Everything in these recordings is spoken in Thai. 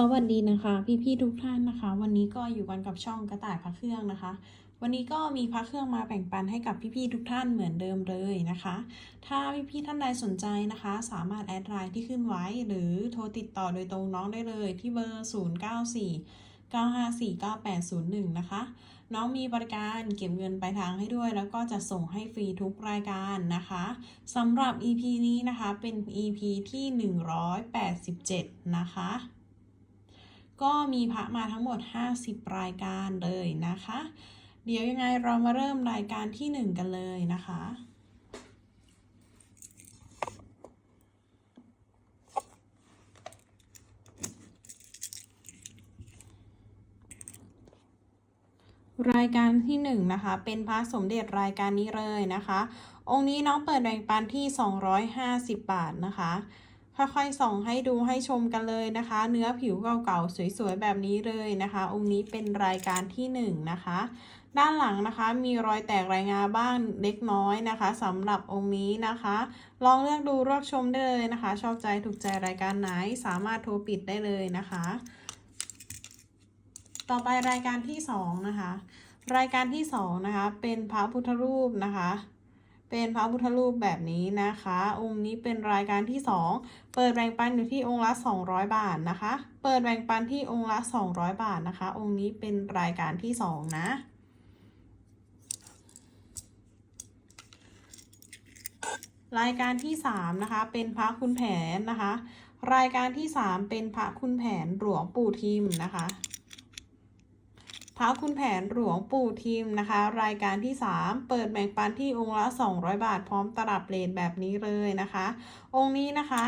สวัสดีนะคะพี่ๆทุกท่านนะคะ วันนี้ก็อยู่กันกับช่องกระต่ายพระเครื่องนะคะ วันนี้ก็มีพระเครื่องมาแบ่งปันให้กับพี่ๆทุกท่านเหมือนเดิมเลยนะคะ ถ้าพี่ๆท่านใดสนใจนะคะ สามารถแอดไลน์ที่ขึ้นไว้ หรือโทรติดต่อโดยตรงน้องได้เลยที่เบอร์ 094 954 9801 นะคะ น้องมีบริการเก็บเงินปลายทางให้ด้วย แล้วก็จะส่งให้ฟรีทุกรายการนะคะสำหรับ EP นี้นะคะเป็น EP ที่ 187 นะคะ ก็มีพระมาทั้งหมด 50 รายการเลยนะคะ เดี๋ยวยังไงเรามาเริ่มรายการที่ 1 กันเลยนะคะรายการที่1นงนะคะเป็นพระสมเด็จรายการนี้เลยนะคะ องค์นี้น้องเปิดแบ่งปันที่ 250 บาทนะคะ ค่อยๆส่องให้ดูให้ชมกันเลยนะคะ เนื้อผิวเก่าๆสวยๆแบบนี้เลยนะคะ องค์นี้เป็นรายการที่1นงนะคะ ด้านหลังนะคะมีรอยแตกรายงาบ้างเล็กน้อยนะคะสำหรับองค์นี้นะคะ ลองเลือกดูเลือกชมได้เลยนะคะ ชอบใจถูกใจรายการไหนสามารถโทรปิดได้เลยนะคะ ต่อไปรายการที่2นะคะรายการที่2นะคะเป็นพระพุทธรูปนะคะ เป็นพระพุทธรูปแบบนี้นะคะ องค์นี้เป็นรายการที่ 2 เปิดแบ่งปันอยู่ที่องค์ละ 200 บาทนะคะ เปิดแบ่งปันที่องค์ละ 200 บาทนะคะ องค์นี้เป็นรายการที่ 2 นะ รายการที่ 3 นะคะ เป็นพระคุณแผนนะคะ รายการที่ 3 เป็นพระคุณแผนหลวงปู่ทิมนะคะ พระคุณแผนหลวงปู่ทิมนะคะ รายการที่ 3 เปิดแบ่งปันที่องค์ละ 200 บาทพร้อมตลับเลนแบบนี้เลยนะคะ องค์นี้นะคะ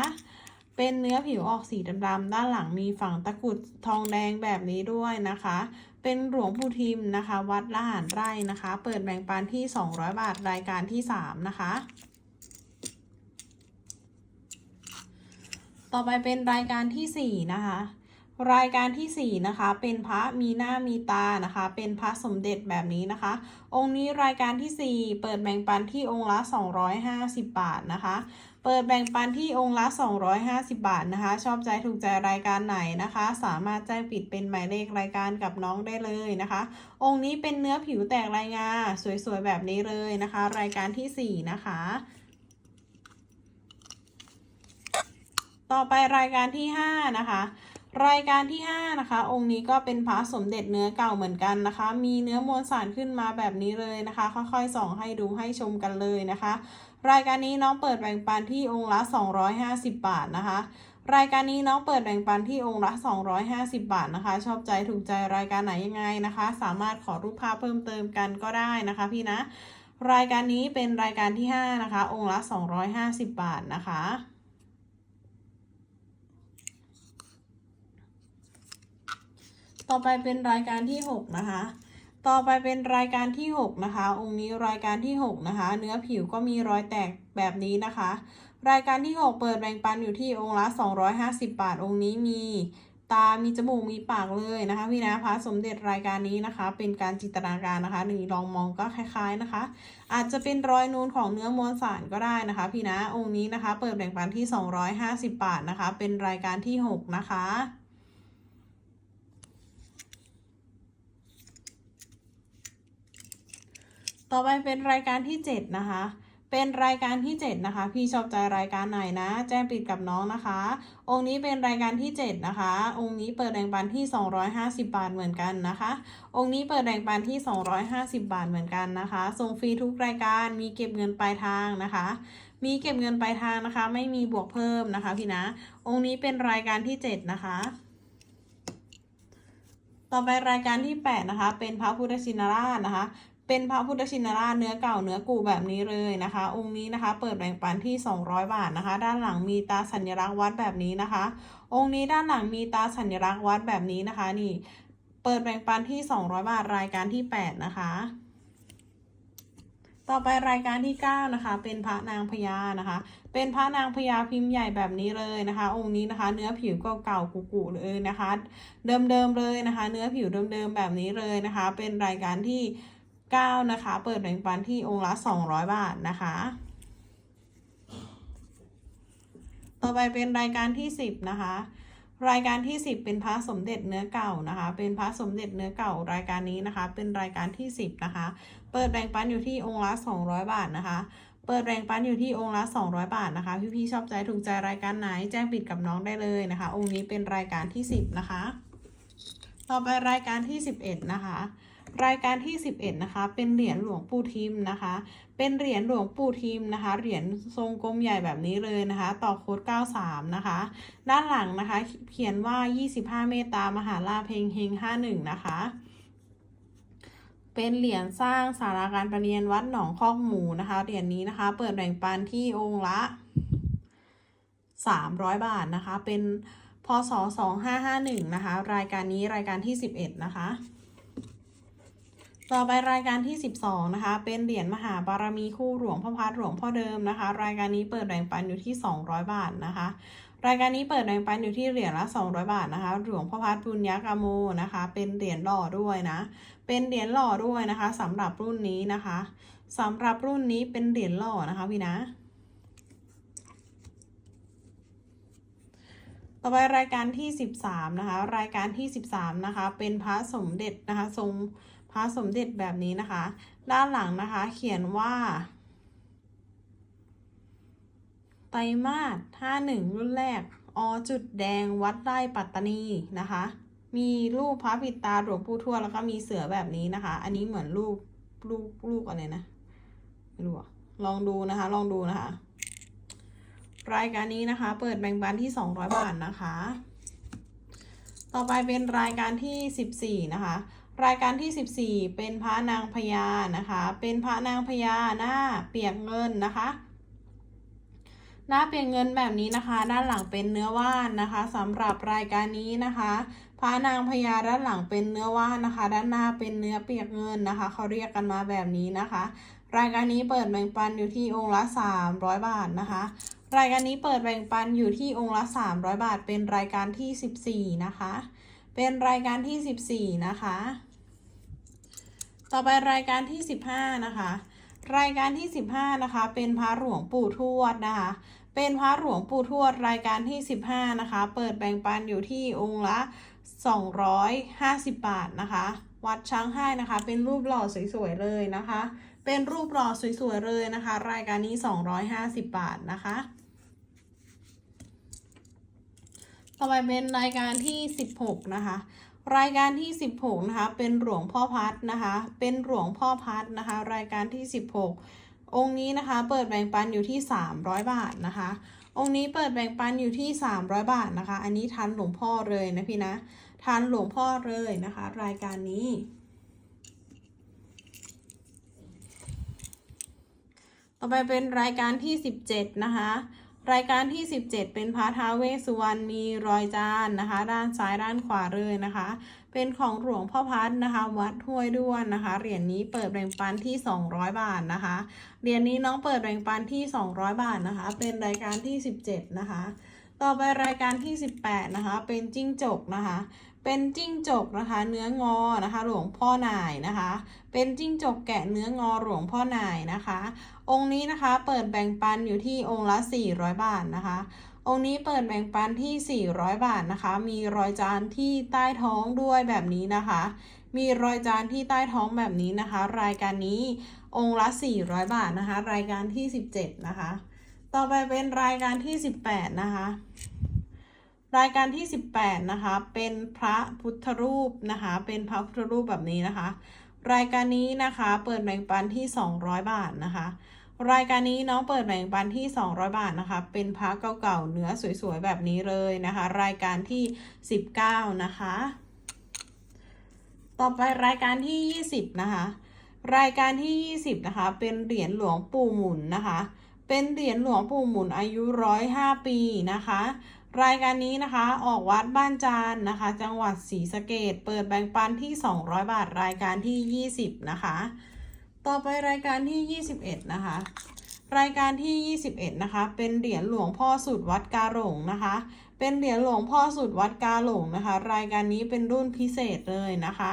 เป็นเนื้อผิวออกสีดำๆด้านหลังมีฝั่งตะกรุดทองแดงแบบนี้ด้วยนะคะ เป็นหลวงปู่ทิมนะคะ วัดละหารไร่นะคะ เปิดแบ่งปันที่ 200 บาทรายการที่ 3 นะคะต่อไปเป็นรายการที่ 4 นะคะ รายการที่ 4 นะคะ เป็นพระมีหน้ามีตานะคะ เป็นพระสมเด็จแบบนี้นะคะ องค์นี้รายการที่ 4 เปิดแบ่งปันที่องค์ละ 250 บาทนะคะ เปิดแบ่งปันที่องค์ละ 250 บาทนะคะ ชอบใจถูกใจรายการไหนนะคะ สามารถแจ้งปิดเป็นหมายเลขรายการกับน้องได้เลยนะคะ องค์นี้เป็นเนื้อผิวแตกลายงาสวยๆแบบนี้เลยนะคะ รายการที่ 4 นะคะต่อไปรายการที่ 5 นะคะ รายการที่ 5 นะคะ องค์นี้ก็เป็นพระสมเด็จเนื้อเก่าเหมือนกันนะคะ มีเนื้อมวลสารขึ้นมาแบบนี้เลยนะคะ ค่อยๆส่องให้ดูให้ชมกันเลยนะคะ รายการนี้น้องเปิดแบ่งปันที่องค์ละ 250 บาทนะคะ รายการนี้น้องเปิดแบ่งปันที่องค์ละ 250 บาทนะคะ ชอบใจถูกใจรายการไหนยังไงนะคะ สามารถขอรูปภาพเพิ่มเติมกันก็ได้นะคะพี่นะ รายการนี้เป็นรายการที่ 5 นะคะ องค์ละ 250 บาทนะคะ ต่อไปเป็นรายการที่ 6 นะคะ ต่อไปเป็นรายการที่ 6 นะคะ องค์นี้รายการที่ 6 นะคะ เนื้อผิวก็มีรอยแตกแบบนี้นะคะ รายการที่ 6 เปิดแบ่งปันอยู่ที่องค์ละ 250 บาท องค์นี้มีตา มีจมูก มีปากเลยนะคะพี่นะพระสมเด็จรายการนี้นะคะ เป็นการจินตนาการนะคะนี่ลองมองก็คล้ายๆนะคะ อาจจะเป็นรอยนูนของเนื้อมวลสารก็ได้นะคะ พี่นะองค์นี้นะคะ เปิดแบ่งปันที่ 250 บาทนะคะ เป็นรายการที่ 6 นะคะ ต่อไปเป็นรายการที่ 7 นะคะ เป็นรายการที่ 7 นะคะ พี่ชอบใจรายการไหนนะ แจ้งปิดกับน้องนะคะ องค์นี้เป็นรายการที่ 7 นะคะ องค์นี้เปิดแบ่งปันที่ 250 บาทเหมือนกันนะคะ องค์นี้เปิดแบ่งปันที่ 250 บาทเหมือนกันนะคะส่งฟรีทุกรายการ มีเก็บเงินปลายทางนะคะมีเก็บเงินปลายทางนะคะ ไม่มีบวกเพิ่มนะคะพี่นะ องค์นี้เป็นรายการที่ 7 นะคะ ต่อไปรายการที่ 8 นะคะ เป็นพระพุทธชินราชนะคะ เป็นพระพุทธชินราชเนื้อเก่าเนื้อกูแบบนี้เลยนะคะ องค์นี้นะคะ เปิดแบ่งปันที่ 200 บาทนะคะ ด้านหลังมีตาสัญลักษณ์วัดแบบนี้นะคะ องค์นี้ด้านหลังมีตาสัญลักษณ์วัดแบบนี้นะคะ นี่ เปิดแบ่งปันที่ 200 บาทรายการที่ 8 นะคะ ต่อไปรายการที่ 9 นะคะ เป็นพระนางพญานะคะ เป็นพระนางพญาพิมพ์ใหญ่แบบนี้เลยนะคะ องค์นี้นะคะ เนื้อผิวเก่าๆกุๆเลยนะคะ เดิมๆเลยนะคะ เนื้อผิวเดิมๆแบบนี้เลยนะคะ เป็นรายการที่ 9 นะคะ เปิดแบ่งปันที่องค์ละ 200 บาทนะคะ ต่อไปเป็นรายการที่ 10 นะคะ รายการที่ 10 เป็นพระสมเด็จเนื้อเก่านะคะ เป็นพระสมเด็จเนื้อเก่ารายการนี้นะคะ เป็นรายการที่ 10 นะคะ เปิดแบ่งปันอยู่ที่องค์ละ 200 บาทนะคะเปิดแบ่งปันอยู่ที่องค์ละ 200 บาทนะคะ พี่ๆชอบใจถูกใจรายการไหน แจ้งปิดกับน้องได้เลยนะคะ องค์นี้เป็นรายการที่ 10 นะคะ ต่อไปรายการที่ 11 นะคะ รายการที่ 11 นะคะ เป็นเหรียญหลวงปู่ทิมนะคะ เป็นเหรียญหลวงปู่ทิมนะคะ เหรียญทรงกลมใหญ่แบบนี้เลยนะคะ ต่อโค้ด 93 นะคะ ด้านหลังนะคะ เขียนว่า 25 เมตตามหาลาเฮงเฮง 51 นะคะ เป็นเหรียญสร้างสาราการประเรียนวัดหนองคอกหมูนะคะ เหรียญนี้นะคะ เปิดแบ่งปันที่องค์ละ 300 บาทนะคะ เป็นพศ2551 นะคะ รายการนี้รายการที่ 11 นะคะ ต่อไปรายการที่ 12 นะคะ เป็นเหรียญมหาบารมีคู่หลวงพ่อพัดหลวงพ่อเดิมนะคะ รายการนี้เปิดแบ่งปันอยู่ที่ 200 บาทนะคะ รายการนี้เปิดแบ่งปันอยู่ที่เหรียญละ 200 บาทนะคะ หลวงพ่อพัดปุญญกาโมนะคะ เป็นเหรียญหล่อด้วยนะ เป็นเหรียญหล่อด้วยนะคะสำหรับรุ่นนี้นะคะสำหรับรุ่นนี้เป็นเหรียญหล่อนะคะพี่นะต่อไปรายการที่ 13 นะคะ รายการที่ 13 นะคะ เป็นพระสมเด็จนะคะ ทรง พระสมเด็จแบบนี้นะคะ ด้านหลังนะคะเขียนว่า ไตรมาส51 รุ่นแรก อจุดแดงวัดไร่ปัตตานีนะคะ มีรูปพระปิดตาหลวงปู่ทวดแล้วก็มีเสือแบบนี้นะคะ อันนี้เหมือนรูปรูปรูปอะไรนะไม่รู้อะลองดูนะคะ ลองดูนะคะ รายการนี้นะคะ เปิดแบ่งปันที่ 200 บาทนะคะ ต่อไปเป็นรายการที่ 14 นะคะ รายการที่ 14 เป็นพระนางพญานะคะ เป็นพระนางพญาหน้าเปียกเงินนะคะ หน้าเปียกเงินแบบนี้นะคะ ด้านหลังเป็นเนื้อว่านนะคะสำหรับรายการนี้นะคะพระนางพญาด้านหลังเป็นเนื้อว่านนะคะ ด้านหน้าเป็นเนื้อเปียกเงินนะคะ เขาเรียกกันมาแบบนี้นะคะ รายการนี้เปิดแบ่งปันอยู่ที่องค์ละ 300 บาทนะคะ รายการนี้เปิดแบ่งปันอยู่ที่องค์ละ 300 บาท เป็นรายการที่ 14 นะคะ เป็นรายการที่ 14 นะคะ ต่อไปรายการที่ 15 นะคะ รายการที่ 15 นะคะ เป็นพระหลวงปู่ทวดนะคะ เป็นพระหลวงปู่ทวดรายการที่ 15 นะคะ เปิดแบ่งปันอยู่ที่องค์ละ 250 บาทนะคะ วัดช้างให้นะคะ เป็นรูปหล่อสวยๆเลยนะคะ เป็นรูปหล่อสวยๆเลยนะคะ รายการนี้ 250 บาทนะคะต่อไปเป็นรายการที่ 16 นะคะ รายการที่ 16 นะคะ เป็นหลวงพ่อพัดนะคะ เป็นหลวงพ่อพัดนะคะ รายการที่ 16 องค์นี้นะคะ เปิดแบ่งปันอยู่ที่ 300 บาทนะคะ องค์นี้เปิดแบ่งปันอยู่ที่ 300 บาทนะคะ อันนี้ทันหลวงพ่อเลยนะพี่นะทันหลวงพ่อเลยนะคะ รายการนี้ ต่อไปเป็นรายการที่ 17 นะคะ รายการที่ 17 เป็นพระท้าเวสสุวรรณมีรอยจานนะคะ ด้านซ้ายด้านขวาเลยนะคะ เป็นของหลวงพ่อพัดนะคะ วัดห้วยด้วนนะคะ เหรียญนี้เปิดแบ่งปันที่ 200 บาทนะคะ เหรียญนี้น้องเปิดแบ่งปันที่ 200 บาทนะคะ เป็นรายการที่ 17 นะคะ ต่อไปรายการที่ 18 นะคะ เป็นจิ้งจกนะคะ เป็นจิ้งจกนะคะ เนื้องอนะคะ หลวงพ่อหนายนะคะ เป็นจิ้งจกแกะเนื้องอหลวงพ่อหน่ายนะคะ องค์นี้นะคะเปิดแบ่งปันอยู่ที่องค์ละ 400 บาทนะคะองค์นี้เปิดแบ่งปันที่ 400 บาทนะคะ มีรอยจานที่ใต้ท้องด้วยแบบนี้นะคะ มีรอยจานที่ใต้ท้องแบบนี้นะคะ รายการนี้องค์ละ 400 บาทนะคะ รายการที่ 17 นะคะ ต่อไปเป็นรายการที่ 18 นะคะ รายการที่ 18 นะคะ เป็นพระพุทธรูปนะคะ เป็นพระพุทธรูปแบบนี้นะคะ รายการนี้นะคะเปิดแบ่งปันที่ 200 บาทนะคะ รายการนี้น้องเปิดแบ่งปันที่ 200 บาทนะคะ เป็นพระเก่าๆเนื้อสวยๆแบบนี้เลยนะคะ รายการที่ 19 นะคะ ต่อไปรายการที่ 20 นะคะ รายการที่ 20 นะคะ เป็นเหรียญหลวงปู่หมุนนะคะ เป็นเหรียญหลวงปู่หมุนอายุ 105 ปีนะคะ รายการนี้นะคะออกวัดบ้านจานนะคะ จังหวัดศรีสะเกดเปิดแบ่งปันที่ 200 บาท รายการที่ 20 นะคะ ต่อไปรายการที่ 21 นะคะ รายการที่ 21 นะคะ เป็นเหรียญหลวงพ่อสุดวัดกาหลงนะคะ เป็นเหรียญหลวงพ่อสุดวัดกาหลงนะคะ รายการนี้เป็นรุ่นพิเศษเลยนะคะ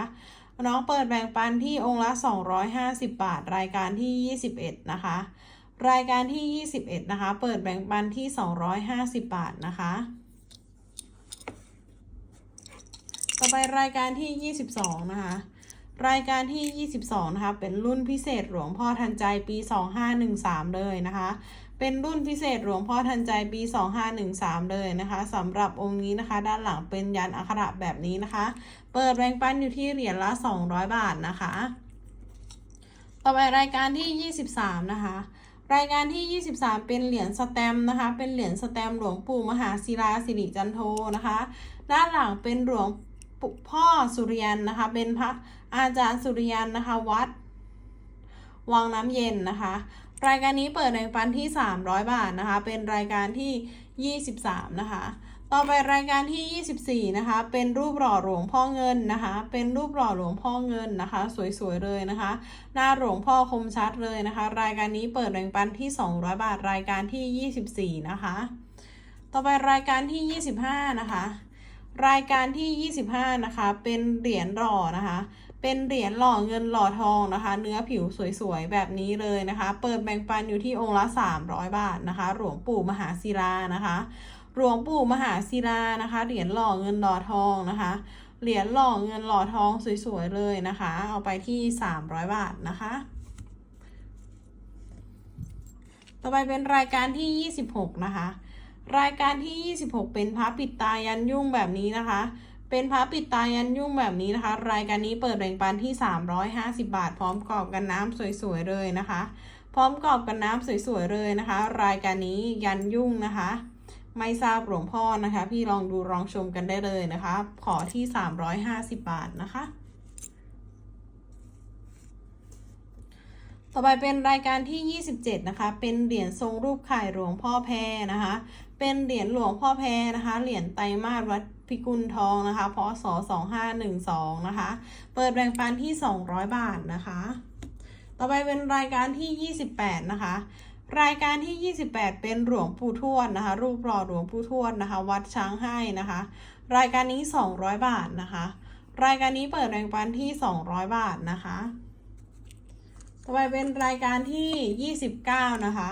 น้องเปิดแบ่งปันที่องค์ละ 250 บาท รายการที่ 21 นะคะ รายการที่ 21 นะคะ เปิดแบ่งปันที่ 250 บาทนะคะ ต่อไปรายการที่ 22 นะคะ รายการที่ 22 นะคะ เป็นรุ่นพิเศษหลวงพ่อทันใจปี 2513 เลยนะคะ เป็นรุ่นพิเศษหลวงพ่อทันใจปี 2513 เลยนะคะสำหรับองค์นี้นะคะ ด้านหลังเป็นยันอักขระแบบนี้นะคะ เปิดแรงปันอยู่ที่เหรียญละ 200 บาทนะคะ ต่อไปรายการที่ 23 นะคะ รายการที่ 23 เป็นเหรียญสแตมนะคะ เป็นเหรียญสแตมหลวงปู่มหาศิลาสิริจันโทนะคะ ด้านหลังเป็นหลวงพ่อสุริยันนะคะ เป็นพระอาจารย์สุริยันนะคะ วัด วังน้ำเย็นนะคะ รายการนี้เปิดในฟันที่ 300 บาทนะคะ เป็นรายการที่ 23 นะคะ ต่อไปรายการที่ 24 นะคะ เป็นรูปหล่อหลวงพ่อเงินนะคะ เป็นรูปหล่อหลวงพ่อเงินนะคะ สวยๆเลยนะคะ หน้าหลวงพ่อคมชัดเลยนะคะ รายการนี้เปิดแบ่งปันที่ 200 บาทรายการที่ 24 นะคะ ต่อไปรายการที่ 25 นะคะ รายการที่ 25 นะคะ เป็นเหรียญหล่อนะคะ เป็นเหรียญหล่อเงินหล่อทองนะคะ เนื้อผิวสวยๆแบบนี้เลยนะคะ เปิดแบ่งปันอยู่ที่องค์ละ 300 บาทนะคะ หลวงปู่มหาศิลานะคะ หลวงปู่มหาศิลานะคะ เหรียญหล่อเงินหล่อทองนะคะ เหรียญหล่อเงินหล่อทองสวยๆเลยนะคะ เอาไปที่ 300 บาทนะคะ ต่อไปเป็นรายการที่ 26 นะคะ รายการที่ 26 เป็นพระปิดตายันยุ่งแบบนี้นะคะ เป็นพระปิดตายันยุ่งแบบนี้นะคะ รายการนี้เปิดแบ่งปันที่ 350 บาท พร้อมกรอบกันน้ำสวยๆเลยนะคะ พร้อมกรอบกันน้ำสวยๆเลยนะคะ รายการนี้ยันยุ่งนะคะ ไม่ทราบหลวงพ่อนะคะ พี่ลองดูลองชมกันได้เลยนะคะ ขอที่ 350 บาทนะคะ ต่อไปเป็นรายการที่ 27 นะคะ เป็นเหรียญทรงรูปไข่หลวงพ่อแพรนะคะ เป็นเหรียญหลวงพ่อแพรนะคะ เหรียญไตรมาสวัดพิกุลทองนะคะ พศ 2512 นะคะ เปิดแบ่งปันที่ 200 บาทนะคะ ต่อไปเป็นรายการที่ 28 นะคะ รายการที่ 28 เป็นหลวงปู่ทวดนะคะ รูปหล่อหลวงปู่ทวดนะคะ วัดช้างให้นะคะ รายการนี้ 200 บาทนะคะ รายการนี้เปิดแบ่งปันที่ 200 บาทนะคะ ต่อไปเป็นรายการที่ 29 นะคะ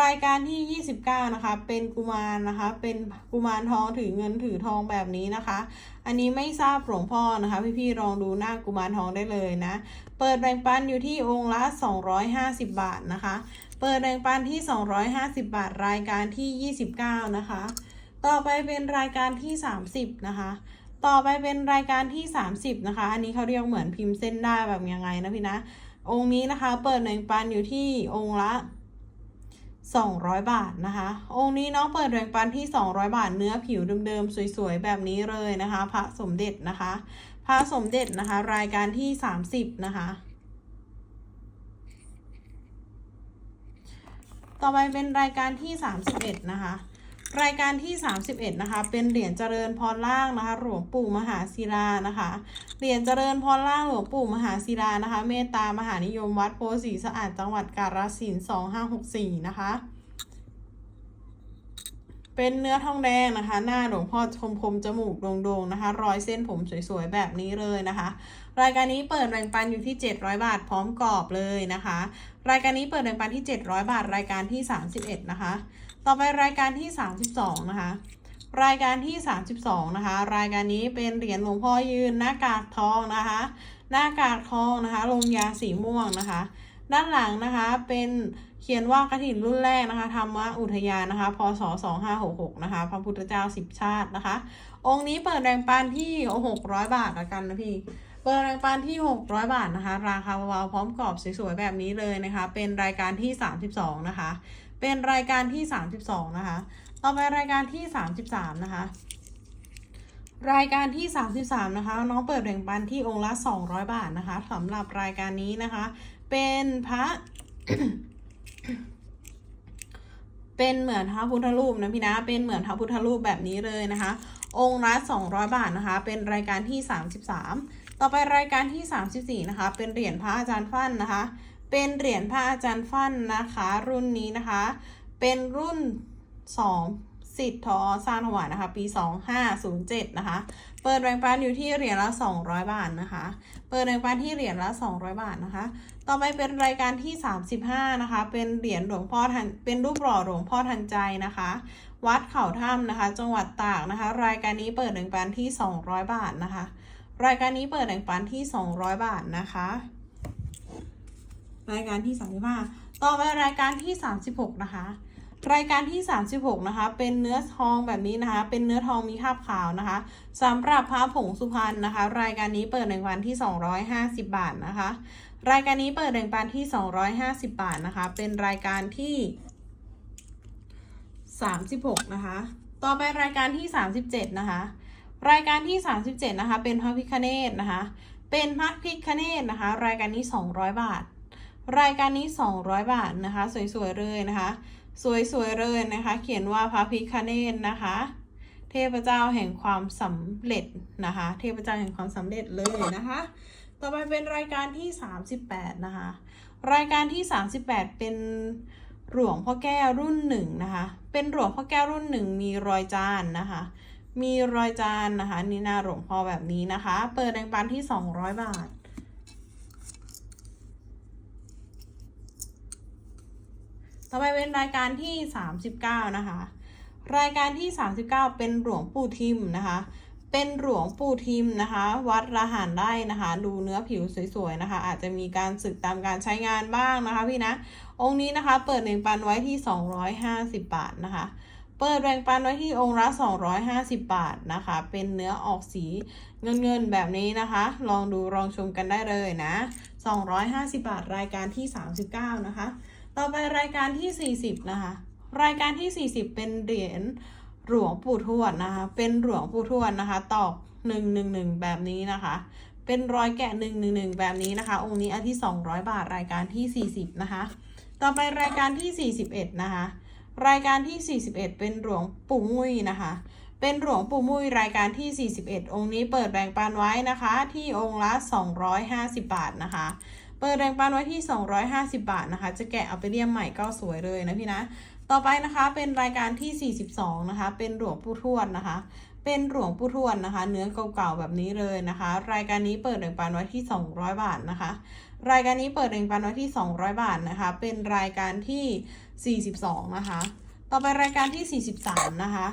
รายการที่ 29 นะคะ เป็นกุมารนะคะ เป็นกุมารทองถือเงินถือทองแบบนี้นะคะ อันนี้ไม่ทราบหลวงพ่อนะคะ พี่ๆลองดูหน้ากุมารทองได้เลยนะ เปิดแบ่งปันอยู่ที่องค์ละ 250 บาทนะคะ เปิดแบ่งปันที่ 250 บาทรายการที่ 29 นะคะ ต่อไปเป็นรายการที่ 30 นะคะ ต่อไปเป็นรายการที่ 30 นะคะ อันนี้เขาเรียกเหมือนพิมพ์เส้นได้แบบยังไงนะพี่นะ องค์นี้นะคะ เปิดแบ่งปันอยู่ที่องค์ละ 200 บาทนะคะ องค์นี้น้องเปิดแบ่งปันที่ 200 บาท เนื้อผิวเดิมๆสวยๆแบบนี้เลยนะคะ พระสมเด็จนะคะ พระสมเด็จนะคะ รายการที่ 30 นะคะ ต่อไปเป็นรายการที่ 31 นะคะ รายการที่ 31 นะคะ เป็นเหรียญเจริญพรล่างนะคะ หลวงปู่มหาศิลานะคะ เหรียญเจริญพรล่างหลวงปู่มหาศิลานะคะ เมตตามหานิยมวัดโพธิ์ศรีสะอาดจังหวัดกาฬสินธุ์2564 นะคะเป็นเนื้อทองแดงนะคะ หน้าหลวงพ่อคมคมจมูกโด่งๆนะคะ รอยเส้นผมสวยๆแบบนี้เลยนะคะ รายการนี้เปิดแบ่งปันอยู่ที่ 700 บาทพร้อมกรอบเลยนะคะ รายการนี้เปิดแบ่งปันที่ 700 บาท รายการที่ 31 นะคะ ต่อไปรายการที่ 32 นะคะ รายการที่ 32 นะคะ รายการนี้เป็นเหรียญหลวงพ่อยืนหน้ากากทองนะคะ หน้ากากทองนะคะลงยาสีม่วงนะคะ ด้านหลังนะคะเป็นเขียนว่ากฐินรุ่นแรกนะคะธรรมอุทยานนะคะ พศ 2566 นะคะ พระพุทธเจ้าสิบชาตินะคะ องค์นี้เปิดแรงปานที่ 600 บาทละกันนะพี่ เปิดแรงปานที่ 600 บาทนะคะ ราคาเบาๆพร้อมกรอบสวยๆแบบนี้เลยนะคะ เป็นรายการที่ 32 นะคะ เป็นรายการที่ 32 นะคะ ต่อไปรายการที่ 33 นะคะ รายการที่ 33 นะคะ น้องเปิดแบ่งปันที่องค์ละ 200 บาทนะคะสำหรับรายการนี้นะคะ เป็นพระเป็นเหมือนพระพุทธรูปนะพี่นะ เป็นเหมือนพระพุทธรูปแบบนี้เลยนะคะ องค์ละ200 บาทนะคะ เป็นรายการที่ 33 ต่อไปรายการที่ 34 นะคะ เป็นเหรียญพระอาจารย์ฟั่นนะคะ เป็นเหรียญพระอาจารย์ฟั่นนะคะ รุ่นนี้นะคะ เป็นรุ่น 2สิทธิ์ทอสร้างถวายนะคะ ปี 2507 นะคะ เปิดแบ่งปันอยู่ที่เหรียญละ 200 บาทนะคะ เปิดแบ่งปันที่เหรียญละ 200 บาทนะคะ ต่อไปเป็นรายการที่ 35 นะคะ เป็นเหรียญหลวงพ่อทัน เป็นรูปหล่อหลวงพ่อทันใจนะคะ วัดเขาถ้ำนะคะ จังหวัดตากนะคะ รายการนี้เปิดแบ่งปันที่ 200 บาทนะคะ รายการนี้เปิดแบ่งปันที่ 200 บาทนะคะ รายการที่ 35 ต่อไปรายการที่ 36 นะคะ รายการที่ 36 นะคะ เป็นเนื้อทองแบบนี้นะคะ เป็นเนื้อทองมีคราบขาวนะคะสำหรับพระผงสุพรรณนะคะ รายการนี้เปิดแบ่งปันที่ 250 บาทนะคะ รายการนี้เปิดแบ่งปันที่ 250 บาทนะคะ เป็นรายการที่ 36 นะคะ ต่อไปรายการที่ 37 นะคะ รายการที่ 37 นะคะ เป็นพระพิคเนตนะคะ เป็นพระพิคเนตนะคะ รายการนี้ 200 บาท รายการนี้ 200 บาทนะคะ สวยๆเลยนะคะ สวยๆเลยนะคะ เขียนว่าพระพิคเนตนะคะ เทพเจ้าแห่งความสำเร็จนะคะ เทพเจ้าแห่งความสำเร็จเลยนะคะ ต่อไปเป็นรายการที่ 38 นะคะ รายการที่ 38 เป็นหลวงพ่อแก้วรุ่นหนึ่งนะคะ เป็นหลวงพ่อแก้วรุ่นหนึ่งมีรอยจานนะคะ มีรอยจานนะคะ นี่หน้าหลวงพ่อแบบนี้นะคะ เปิดแรงปันที่ 200 บาท ต่อไปเป็นรายการที่ 39 นะคะ รายการที่ 39 เป็นหลวงปู่ทิมนะคะ เป็นหลวงปู่ทิมนะคะ วัดระหารได้นะคะ ดูเนื้อผิวสวยๆนะคะ อาจจะมีการสึกตามการใช้งานบ้างนะคะพี่นะ องค์นี้นะคะ เปิดแบ่งปันไว้ที่ 250 บาทนะคะ เปิดแบ่งปันไว้ที่องค์ละ250 บาทนะคะ เป็นเนื้อออกสีเงินเงินๆแบบนี้นะคะ ลองดูลองชมกันได้เลยนะ 250 บาทรายการที่ 39 นะคะ ต่อไปรายการที่ 40 นะคะ รายการที่ 40 เป็นเหรียญหลวงปู่ทวดนะคะ เป็นหลวงปู่ทวดนะคะ ตอก 111 แบบนี้นะคะ เป็นรอยแกะ 111 แบบนี้นะคะ องค์นี้อันที่ 200 บาทรายการที่ 40 นะคะ ต่อไปรายการที่ 41 นะคะ รายการที่ 41 เป็นหลวงปู่มุ้ยนะคะ เป็นหลวงปู่มุ้ยรายการที่ 41 องค์นี้เปิดแบ่งปันไว้นะคะ ที่องค์ละ 250 บาทนะคะ เปิดแบ่งปันไว้ที่ 250 บาทนะคะ จะแกะเอาไปเลี่ยมใหม่ก็สวยเลยนะพี่นะ ต่อไปนะคะเป็นรายการที่ 42 นะคะ เป็นหลวงปู่ทวดนะคะ เป็นหลวงปู่ทวดนะคะ เนื้อเก่าๆแบบนี้เลยนะคะ รายการนี้เปิดแบ่งปันไว้ที่ 200 บาทนะคะ รายการนี้เปิดแบ่งปันไว้ที่ 200 บาทนะคะ เป็นรายการที่ 42 นะคะ ต่อไปรายการที่ 43 นะคะ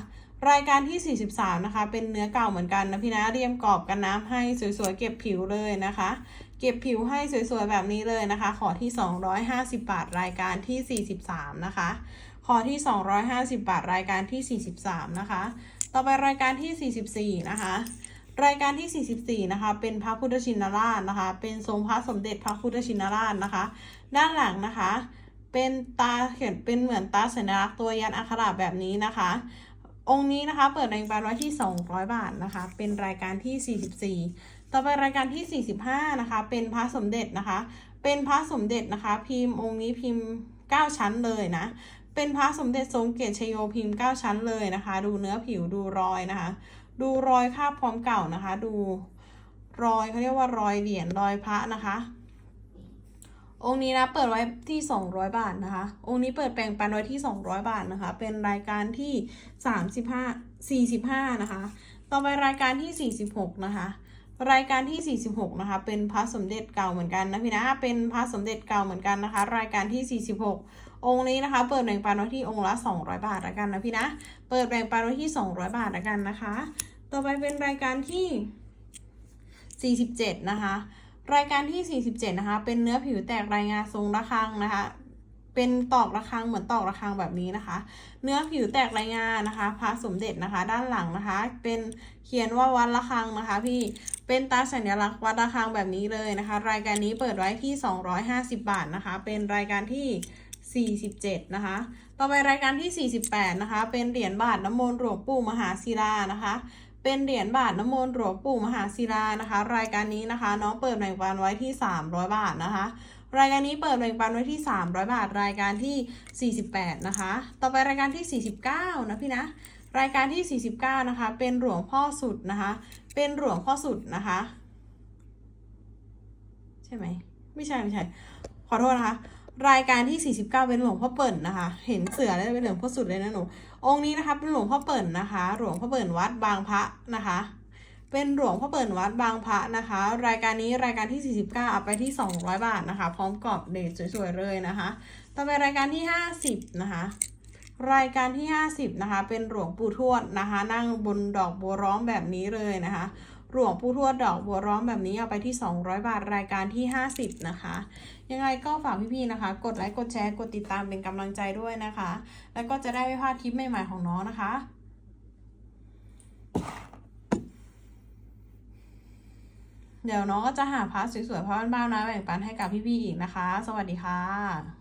รายการที่ 43 นะคะ เป็นเนื้อเก่าเหมือนกันนะพี่นะเรียมกรอบกันน้ำให้สวยๆเก็บผิวเลยนะคะ เก็บผิวให้สวยๆแบบนี้เลยนะคะ ขอที่ 250 บาท รายการที่ 43 นะคะ ขอที่ 250 บาท รายการที่ 43 นะคะ ต่อไปรายการที่ 44 นะคะ รายการที่ 44 นะคะ เป็นพระพุทธชินราชนะคะ เป็นทรงพระสมเด็จพระพุทธชินราชนะคะ ด้านหลังนะคะ เป็นตาเขียนเป็นเหมือนตาสัญลักษณ์ตัวยันอักขระแบบนี้นะคะ องค์นี้นะคะ เปิดแรงปันไว้ที่ 200 บาทนะคะ เป็นรายการที่ 44 ต่อไปรายการที่ 45 นะคะ เป็นพระสมเด็จนะคะ เป็นพระสมเด็จนะคะ พิมพ์องค์นี้พิมพ์ 9 ชั้นเลยนะ เป็นพระสมเด็จทรงเกียรติชโยพิมพ์ 9 ชั้นเลยนะคะ ดูเนื้อผิวดูรอยนะคะ ดูรอยคาบพร้อมเก่านะคะ ดูรอยเขาเรียกว่ารอยเหรียญรอยพระนะคะ องค์นี้นะเปิดไว้ที่ 200 บาทนะคะ องค์นี้เปิดแปลงปันไว้ที่ 200 บาทนะคะ เป็นรายการที่ 35 45 นะคะ ต่อไปรายการที่ 46 นะคะรายการที่ 46 นะคะ เป็นพระสมเด็จเก่าเหมือนกันนะพี่นะ เป็นพระสมเด็จเก่าเหมือนกันนะคะ รายการที่ 46 องค์นี้นะคะ เปิดแบ่งปันไว้ที่องค์ละ 200 บาทละกันนะพี่นะ เปิดแบ่งปันไว้ที่ 200 บาทละกันนะคะ ต่อไปเป็นรายการที่ 47 นะคะ รายการที่ 47 นะคะ เป็นเนื้อผิวแตกรายงานทรงระฆังนะคะเป็นตอกระฆังเหมือนตอกระฆังแบบนี้นะคะ เนื้อผิวแตกรายงานนะคะพระสมเด็จนะคะ ด้านหลังนะคะ เป็นเขียนว่าวัดระฆังนะคะ พี่เป็นตาสัญลักษณ์วัดระฆังแบบนี้เลยนะคะ รายการนี้เปิดไว้ที่ 250 บาทนะคะ เป็นรายการที่ 47 นะคะ ต่อไปรายการที่ 48 นะคะ เป็นเหรียญบาทน้ำมนต์หลวงปู่มหาศิลานะคะ เป็นเหรียญบาทน้ำมนต์หลวงปู่มหาศิลานะคะ รายการนี้นะคะ น้องเปิดแบ่งปันไว้ที่ 300 บาทนะคะ รายการนี้เปิดแบ่งปันไว้ที่ 300 บาท รายการที่ 48 นะคะ ต่อไปรายการที่ 49 นะพี่นะ รายการที่ 49 นะคะ เป็นหลวงพ่อสุดนะคะ เป็นหลวงพ่อสุดนะคะ ใช่ไหม ไม่ใช่ไม่ใช่ ขอโทษนะคะ รายการที่ 49 เป็นหลวงพ่อเปิ่นนะคะ เห็นเสือแล้วเป็นหลวงพ่อสุดเลยนะหนู องค์นี้นะคะเป็นหลวงพ่อเปิ่นนะคะ หลวงพ่อเปิ่นวัดบางพระนะคะ เป็นหลวงพ่อเปิ่นวัดบางพระนะคะ รายการนี้รายการที่ 49เอาไปที่ 200 บาทนะคะ พร้อมกรอบเดทสวยๆเลยนะคะ ต่อไปรายการที่ 50 นะคะ รายการที่ 50 นะคะ เป็นหลวงปู่ทวดนะคะ นั่งบนดอกบัวร้อมแบบนี้เลยนะคะ หลวงปู่ทวดดอกบัวร้อมแบบนี้เอาไปที่ 200 บาทรายการที่ 50 นะคะ ยังไงก็ฝากพี่ๆนะคะ กดไลค์กดแชร์กดติดตามเป็นกำลังใจด้วยนะคะ แล้วก็จะได้ไม่พลาดคลิปใหม่ๆของน้องนะคะเดี๋ยวน้องก็จะหาพาร์ทสวยๆพาร์ทบ้านๆนะแบ่งปันให้กับพี่ๆอีกนะคะ สวัสดีค่ะ